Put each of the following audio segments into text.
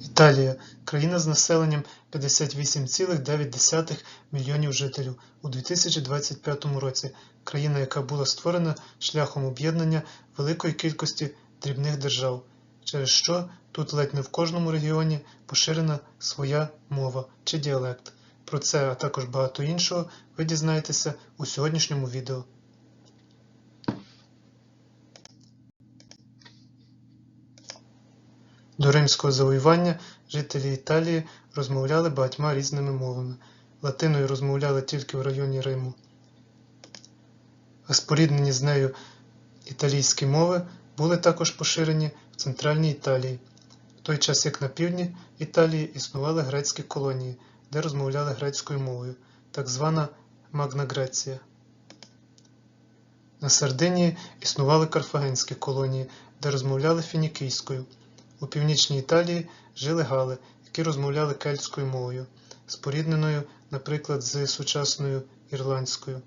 Італія – країна з населенням 58,9 мільйонів жителів у 2025 році, країна, яка була створена шляхом об'єднання великої кількості дрібних держав, через що тут ледь не в кожному регіоні поширена своя мова чи діалект. Про це, а також багато іншого, ви дізнаєтеся у сьогоднішньому відео. До римського завоювання жителі Італії розмовляли багатьма різними мовами. Латиною розмовляли тільки в районі Риму, а споріднені з нею італійські мови були також поширені в центральній Італії, в той час як на півдні Італії існували грецькі колонії, де розмовляли грецькою мовою, так звана Магна Греція. На Сардинії існували карфагенські колонії, де розмовляли фінікійською. У північній Італії жили гали, які розмовляли кельтською мовою, спорідненою, наприклад, з сучасною ірландською.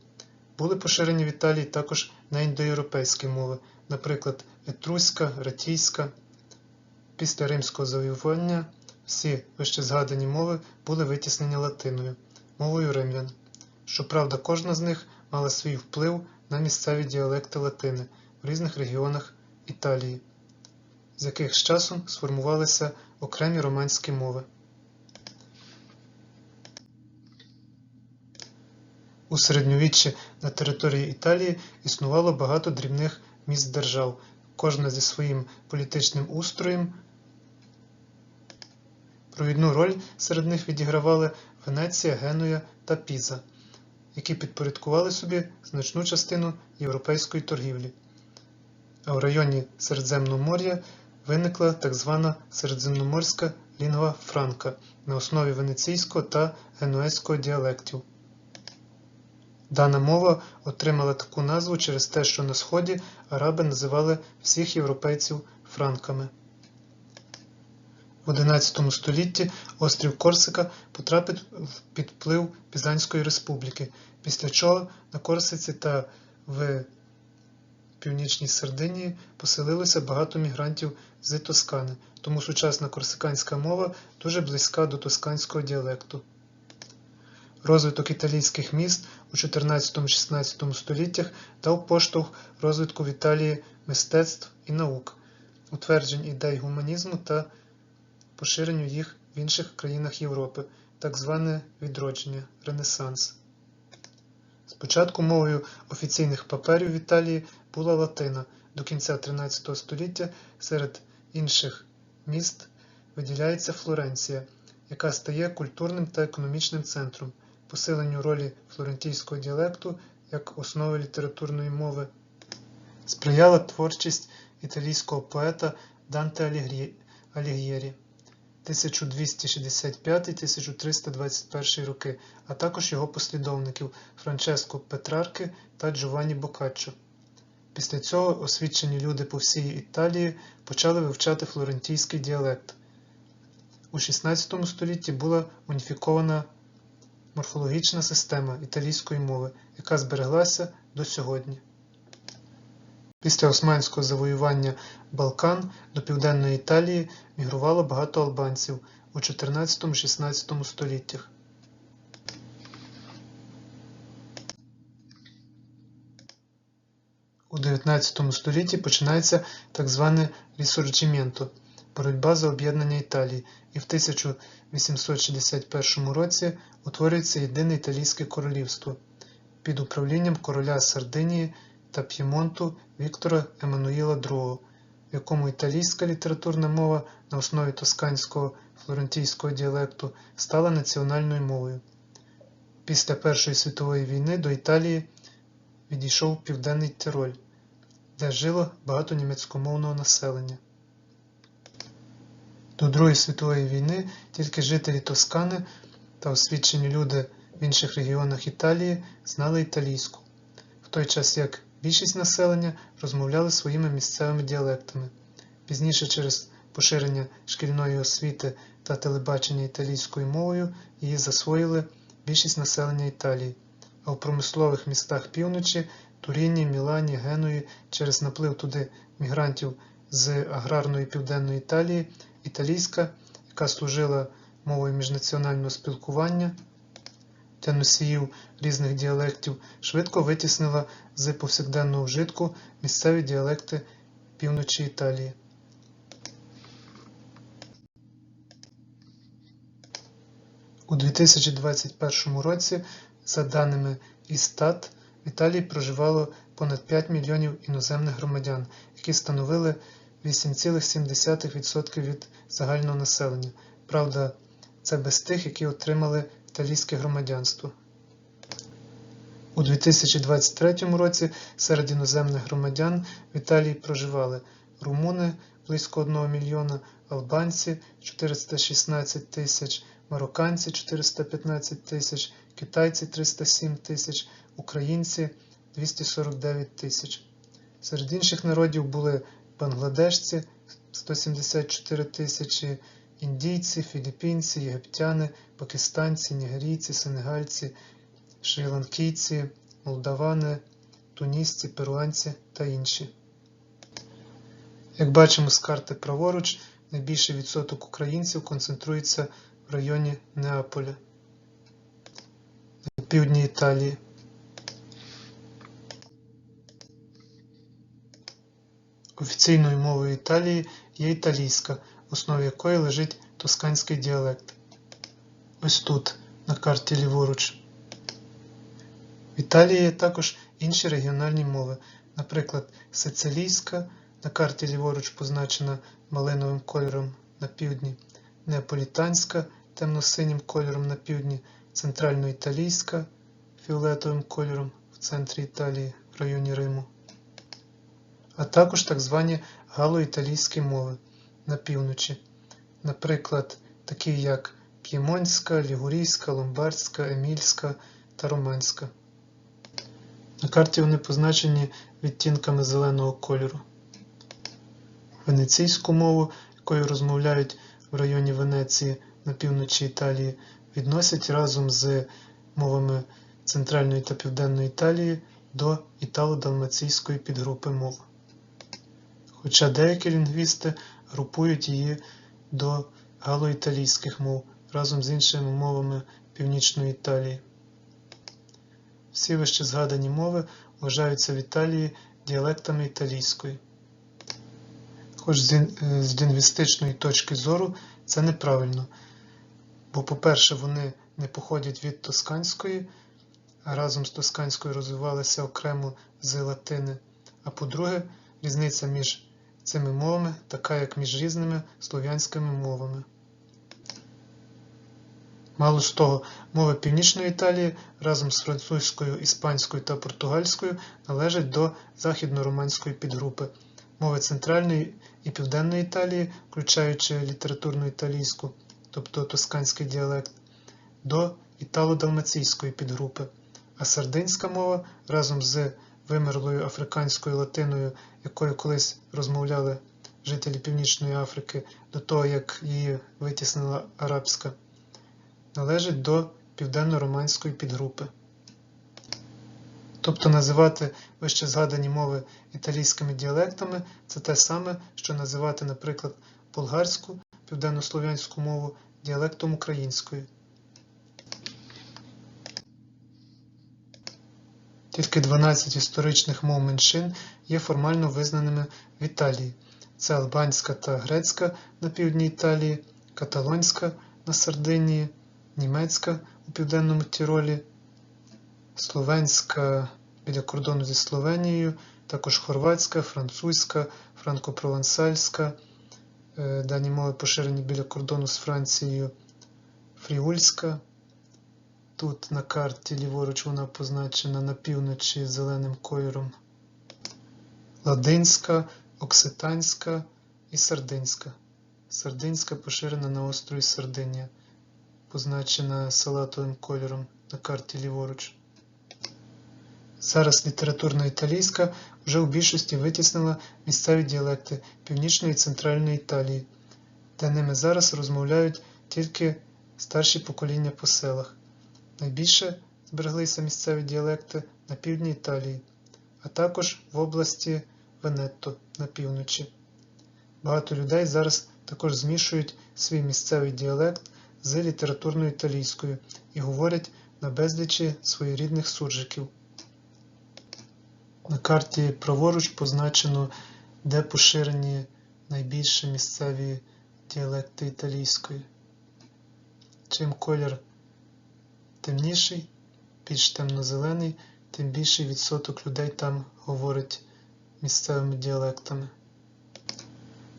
Були поширені в Італії також неіндоєвропейські мови, наприклад, етруська, ратійська. Після римського завоювання всі вище згадані мови були витіснені латиною, мовою римлян. Щоправда, кожна з них мала свій вплив на місцеві діалекти латини в різних регіонах Італії з яких з часом сформувалися окремі романські мови. У середньовіччі на території Італії існувало багато дрібних міст держав, кожна зі своїм політичним устроєм. Провідну роль серед них відігравали Венеція, Генуя та Піза, які підпорядкували собі значну частину європейської торгівлі. А в районі Середземного моря виникла так звана середземноморська лінгва франка на основі венеційського та генуезького діалектів. Дана мова отримала таку назву через те, що на Сході араби називали всіх європейців франками. В XI столітті острів Корсика потрапив під вплив Пізанської республіки, після чого на Корсиці та в Північній Сардинії поселилося багато мігрантів з Тоскани, тому сучасна корсиканська мова дуже близька до тосканського діалекту. Розвиток італійських міст у 14-16 століттях дав поштовх розвитку в Італії мистецтв і наук, утверджень ідей гуманізму та поширенню їх в інших країнах Європи, так зване відродження Ренесанс. Спочатку мовою офіційних паперів в Італії була латина. До кінця 13 століття серед інших міст виділяється Флоренція, яка стає культурним та економічним центром, посиленню ролі флорентійського діалекту як основи літературної мови. Сприяла творчість італійського поета Данте Аліг'єрі 1265-1321 роки, а також його послідовників Франческо Петрарки та Джованні Боккаччо. Після цього освічені люди по всій Італії почали вивчати флорентійський діалект. У XVI столітті була уніфікована морфологічна система італійської мови, яка збереглася до сьогодні. Після османського завоювання Балкан до Південної Італії мігрувало багато албанців у 14-16 століттях. 19 столітті починається так зване рісорджіменто – боротьба за об'єднання Італії, і в 1861 році утворюється єдине італійське королівство під управлінням короля Сардинії та П'ємонту Віктора Еммануїла II, в якому італійська літературна мова на основі тосканського флорентійського діалекту стала національною мовою. Після Першої світової війни до Італії відійшов Південний Тироль, де жило багато німецькомовного населення. До Другої світової війни тільки жителі Тоскани та освічені люди в інших регіонах Італії знали італійську, в той час як більшість населення розмовляли своїми місцевими діалектами. Пізніше через поширення шкільної освіти та телебачення італійською мовою її засвоїли більшість населення Італії, а в промислових містах півночі Туріні, Мілані, Геної через наплив туди мігрантів з аграрної південної Італії італійська яка служила мовою міжнаціонального спілкування для носіїв різних діалектів, швидко витіснила з повсякденного вжитку місцеві діалекти півночі Італії. У 2021 році, за даними Істат, в Італії проживало понад 5 мільйонів іноземних громадян, які становили 8,7% від загального населення. Правда, це без тих, які отримали італійське громадянство. У 2023 році серед іноземних громадян в Італії проживали румуни близько 1 мільйона, албанці 416 тисяч, марокканці 415 тисяч, китайці 307 тисяч, українці 249 тисяч. Серед інших народів були бангладешці 174 тисячі, індійці, філіппінці, єгиптяни, пакистанці, нігерійці, сенегальці, шрі-ланкійці, молдавани, тунісці, перуанці та інші. Як бачимо з карти праворуч, найбільший відсоток українців концентрується в районі Неаполя на півдні Італії. Офіційною мовою Італії є італійська, в основі якої лежить тосканський діалект. Ось тут, на карті ліворуч. В Італії є також інші регіональні мови, наприклад, сицилійська, на карті ліворуч позначена малиновим кольором на півдні, неаполітанська темно-синім кольором на півдні, центральноіталійська фіолетовим кольором в центрі Італії в районі Риму, а також так звані галоіталійські мови на півночі, наприклад, такі як п'ємонська, лігурійська, ломбардська, емільська та романська. На карті вони позначені відтінками зеленого кольору. Венеційську мову, якою розмовляють в районі Венеції на півночі Італії, відносять разом з мовами Центральної та Південної Італії до італо-далмаційської підгрупи мов. Хоча деякі лінгвісти групують її до галоіталійських мов разом з іншими мовами Північної Італії. Всі вище згадані мови вважаються в Італії діалектами італійської. Хоч з лінгвістичної точки зору це неправильно, бо, по-перше, вони не походять від тосканської, а разом з тосканською розвивалися окремо з латини. А по-друге, різниця між цими мовами така, як між різними слов'янськими мовами. Мало ж того, мови Північної Італії разом з французькою, іспанською та португальською належать до західнороманської підгрупи. Мови Центральної і Південної Італії, включаючи літературну італійську, тобто тосканський діалект, до італо-далмаційської підгрупи, а сардинська мова разом з вимерлою африканською латиною, якою колись розмовляли жителі Північної Африки до того, як її витіснила арабська, належить до південно-романської підгрупи. Тобто називати вище згадані мови італійськими діалектами це те саме, що називати, наприклад, болгарську, південнослов'янську мову діалектом української. Тільки 12 історичних мов меншин є формально визнаними в Італії. Це албанська та грецька на півдні Італії, каталонська на Сардинії, німецька у південному Тіролі, словенська біля кордону зі Словенією, також хорватська, французька, франко-провансальська, е, дані мови поширені біля кордону з Францією, фріульська. Тут на карті ліворуч вона позначена на півночі зеленим кольором. Ладинська, окситанська і сардинська. Сардинська поширена на острові Сардинія, позначена салатовим кольором на карті ліворуч. Зараз літературна італійська вже у більшості витіснила місцеві діалекти Північної і Центральної Італії, де ними зараз розмовляють тільки старші покоління по селах. Найбільше збереглися місцеві діалекти на півдні Італії, а також в області Венетто на півночі. Багато людей зараз також змішують свій місцевий діалект з літературною італійською і говорять на безлічі своєрідних суржиків. На карті праворуч позначено, де поширені найбільше місцеві діалекти італійської. Чим колір темніший, більш темно-зелений, тим більший відсоток людей там говорить місцевими діалектами.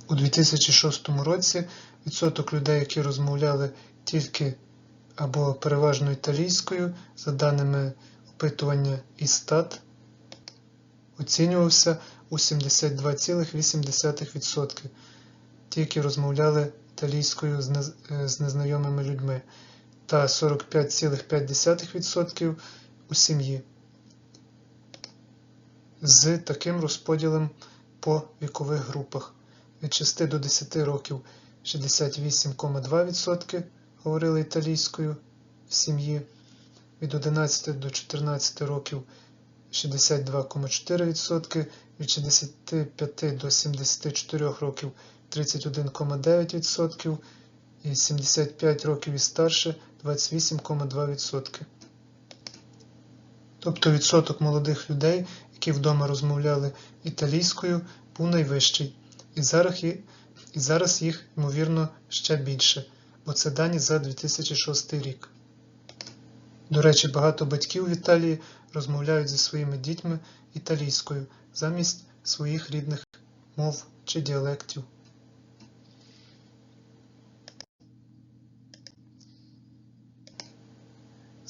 У 2006 році відсоток людей, які розмовляли тільки або переважно італійською, за даними опитування Істат, оцінювався у 72,8%. Ті, які розмовляли італійською з, незнайомими людьми, та 45,5% у сім'ї. З таким розподілом по вікових групах. Від 6 до 10 років 68,2% говорили італійською в сім'ї, від 11 до 14 років 62,4%, від 65 до 74 років 31,9% і 75 років і старше 28,2%. Тобто відсоток молодих людей, які вдома розмовляли італійською, був найвищий, і зараз, і зараз їх, ймовірно, ще більше, бо це дані за 2006 рік. До речі, багато батьків в Італії розмовляють зі своїми дітьми італійською замість своїх рідних мов чи діалектів.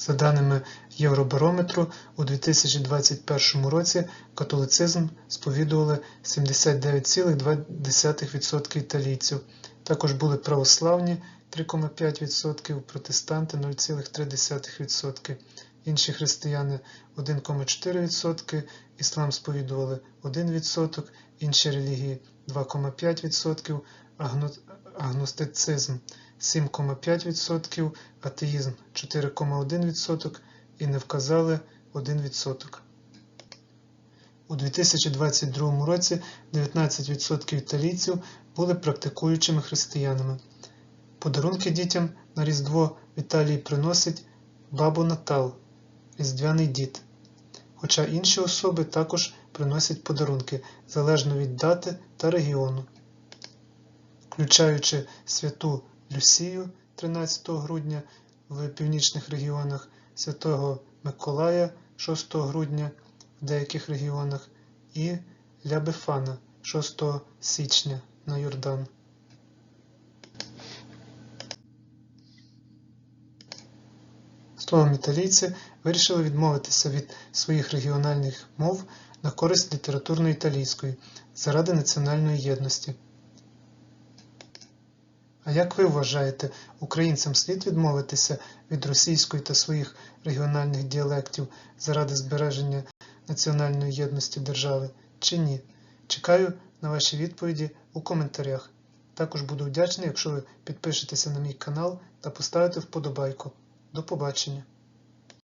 За даними Євробарометру, у 2021 році католицизм сповідували 79,2% італійців. Також були православні 3,5%, протестанти 0,3%, інші християни 1,4%, іслам сповідували 1%, інші релігії 2,5%, агностицизм 7,5%, атеїзм 4,1% і не вказали 1%. У 2022 році 19% італійців були практикуючими християнами. Подарунки дітям на Різдво в Італії приносить бабу Натал, Різдвяний дід. Хоча інші особи також приносять подарунки залежно від дати та регіону, включаючи святу Люсію 13 грудня в північних регіонах, Святого Миколая 6 грудня в деяких регіонах і Лябефана 6 січня на Йордан. Словом, італійці вирішили відмовитися від своїх регіональних мов на користь літературної італійської заради національної єдності. А як ви вважаєте, українцям слід відмовитися від російської та своїх регіональних діалектів заради збереження національної єдності держави чи ні? Чекаю на ваші відповіді у коментарях. Також буду вдячний, якщо ви підпишетеся на мій канал та поставите вподобайку. До побачення!